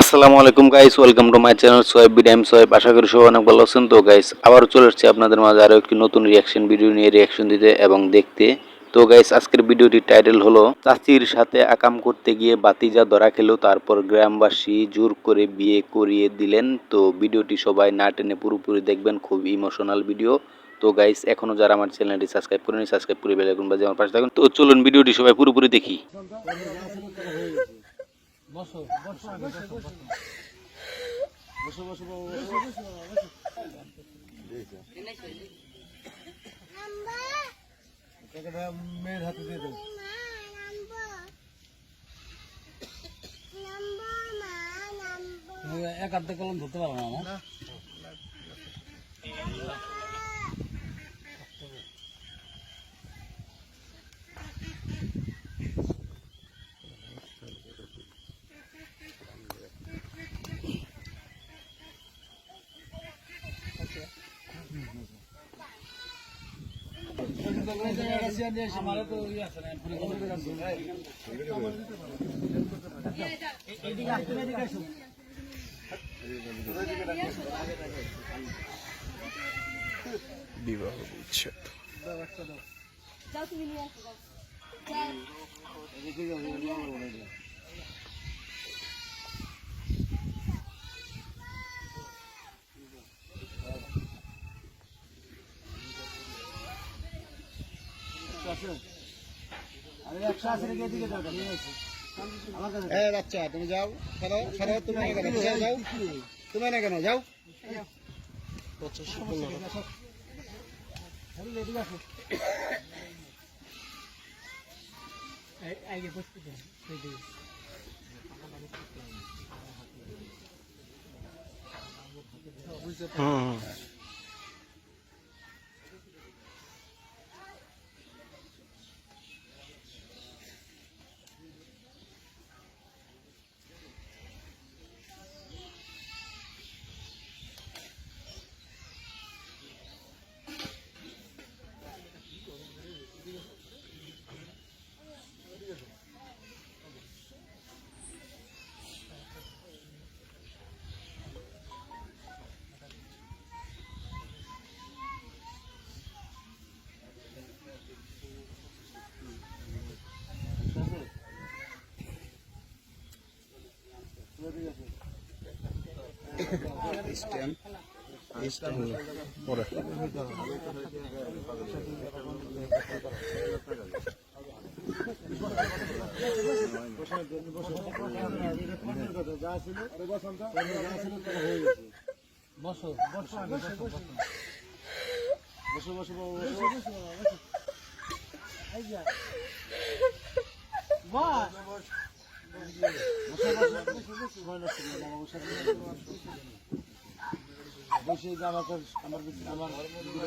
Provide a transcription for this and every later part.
আসসালামু আলাইকুম guys welcome to my channel Shoaib বিডাইম Shoaib আশা করি সবাই অনেক ভালো আছেন। তো গাইস আবারও চলে এসেছি আপনাদের মাঝে আরও একটি নতুন রিয়াকশন ভিডিও নিয়ে রিয়াকশন দিতে এবং দেখতে। তো গাইস আজকের ভিডিওটির টাইটেল হলো, চাচির সাথে আকাম করতে গিয়ে বাতিজা ধরা খেলো, তারপর গ্রামবাসী জোর করে বিয়ে করিয়ে দিলেন। তো ভিডিওটি সবাই না টেনে পুরোপুরি দেখবেন, খুব ইমোশনাল ভিডিও তো গাইস এখনও যারা আমার চ্যানেলটি সাবস্ক্রাইব করেনি সাবস্ক্রাইব করে বেল আইকন বাজিয়ে আমার পাশে থাকুন। তো চলুন ভিডিওটি সবাই পুরোপুরি দেখি। মেয়ের হাতে দিয়ে দেবো এক হাতে কলম ধরতে পারো না আমার আমারও তো ইয়ে আছে না পুরো কলম করে রাখছি। বিবাহ উচ্ছেদ যাও তুমি নিয়ে আসো হ্যাঁ বাচ্চা তুমি যাও। সারো সারো তুমি যাও যাও। তুমি না কেন? যাও। আগে হুম। স্ট্যান্ড পরে। গেছে বসো বসো বসো বসো বসো বসো বসো বসো। বসে যে আমার আমার আমার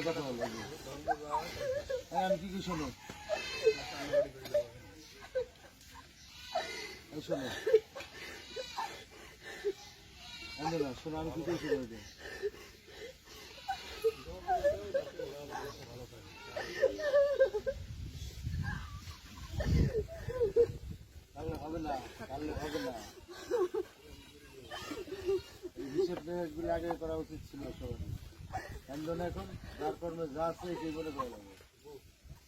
কথা বলব এই আমি কি কি শোনো? শোনো। শোনো, আমি কি কি শোনো এটা আগে করা উচিত ছিল সবারই এখন এখন কর্মে যা আছে সেই বলে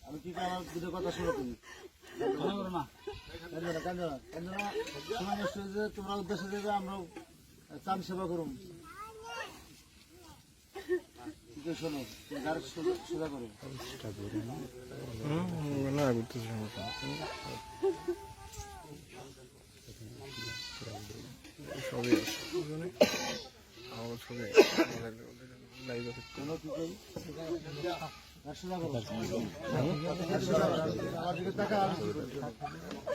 আমি কি আমার দুটো কথা শুনে তুমি তোমরা উদ্দেশ্য দেবে আমরাও চান সেবা করুন। সবই আছে।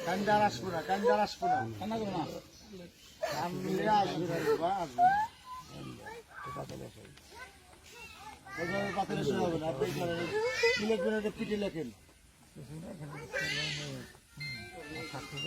কান্দার আসব না কান্দার আসব না কান্না করো না কান্দিরা আসবে না আসবে পাথরে শুরু হবে না আপনি সিলেক্ট পিঠে লেখেন ঠাকুর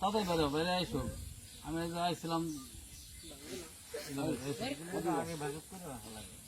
তাদের বেরো বেড়ে আইসো আমি আইছিলাম আগে ভাগ করে রাখা লাগে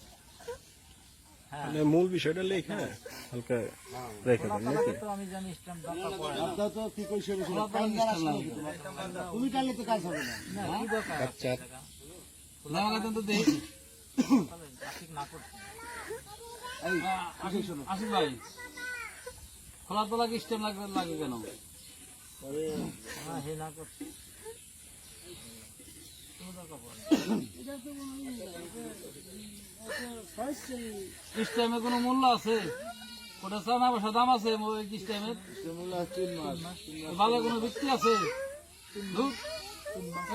মানে মূল বিষয়টা লেখা হালকা রেখে দেন নাকি? তো তো কি তো। তুমি টানলে তো কাজ হবে না। কি বাচ্চা খোলা লাগাতে তো কি না আসিফ ভাই। খোলা তো লাগে স্ট্যাম্প লাগবে লাগে কেন? হে না। করছি স্টেমে কোনো মূল্য আছে ওটা চানা পয়সা দাম আছে মূল্য তিন ভালো কোনো ভিত্তি আছে।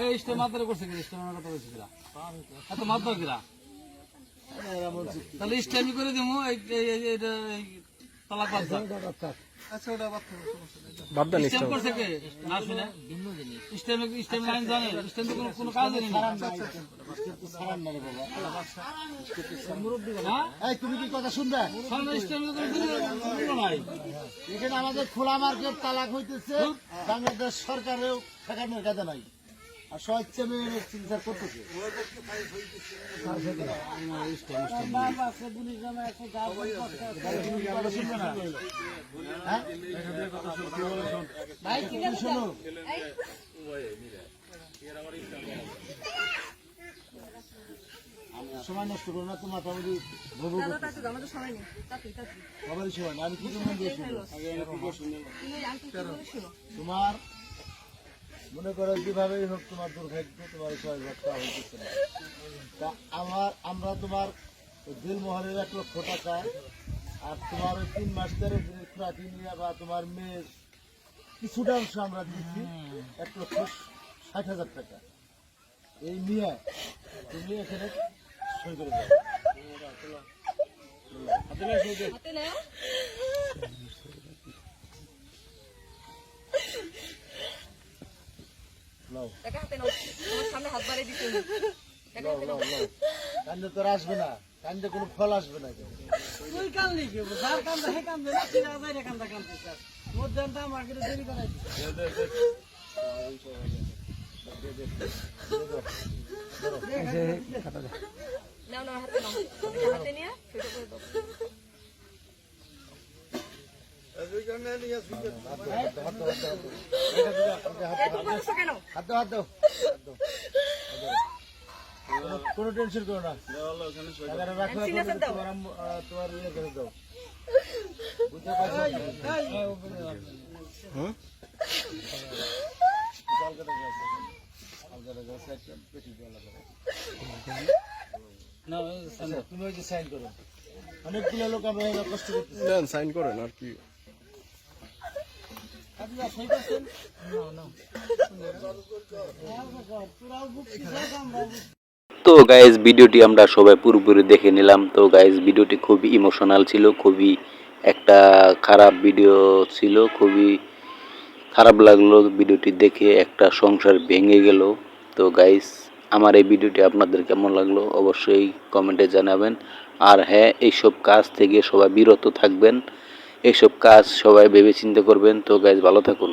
এই স্টেম মাত্রা করছে কিনা বলছে তাহলে স্টেমই করে দিব এই- বাদ। আচ্ছা করছে কে? না শুনে। জানে? কোনো কোনো কাজ না সারান হ্যাঁ? এই তুমি কি কথা শুনবে? সামনে স্টেমে কোনো কোনো নাই। এখানে আমাদের খোলা মার্কেট তালাক হইতেছে। বাংলাদেশ সরকারেও ঠেকানোর কাজে নাই। আর স্বেচ্ছা চিকিৎসা করতেছে। সময় নষ্ট করো না তোমার দাও, আমাদের সময় নেই। তাতে সময় না আমি কি তোমার তোমার মনে করো যেভাবেই হোক তোমার দুর্ভাগ্য, তোমার ছয় ঘরটা তা আমার, আমরা তোমার ওই দিলমোহরের এক লক্ষ টাকা আর তোমার ওই তিন মাস ধরে খুঁড়াটি নিয়ে বা তোমার মেয়ের কিছুটা অংশ আমরা দিচ্ছি এক লক্ষ ষাট হাজার টাকা। এই নিয়ে তুমি এখানে সই করে দাও। দে। হাতে নাও। সামনে বাড়িয়ে দিতে। টাকা হাতে নাও। কান্দে তোর আসবে না। কান্দে কোনো ফল আসবে না তুই কান্দলি কি যার কান্দা হে কান্দে। না তুই আজাই রে কান্দা কান্দতে চাস মধ্যে আনতে আমাকে দেরি করাই নাও নাও হাতে নাও। হাতে নিয়ে সেটা করে দাও। কেন টেনশন করো না। তোমার ইয়ে করে দাও বুঝতে পারছ তুমি ওই যে সাইন করো অনেকগুলো লোক আমরা কষ্ট করতেছি সাইন করেন, আর কি তো গাইজ ভিডিওটি আমরা সবাই পুরোপুরি দেখে নিলাম। তো গাইজ ভিডিওটি খুবই ইমোশনাল ছিল, খুবই একটা খারাপ ভিডিও ছিল, খুবই খারাপ লাগল ভিডিওটি দেখে, একটা সংসার ভেঙে গেল। তো গাইজ আমার এই ভিডিওটি আপনাদের কেমন লাগল অবশ্যই কমেন্টে জানাবেন। আর হ্যাঁ এইসব কাজ থেকে সবাই বিরত থাকবেন। এইসব কাজ সবাই ভেবে চিন্তা করবেন। তো গাইজ ভালো থাকুন।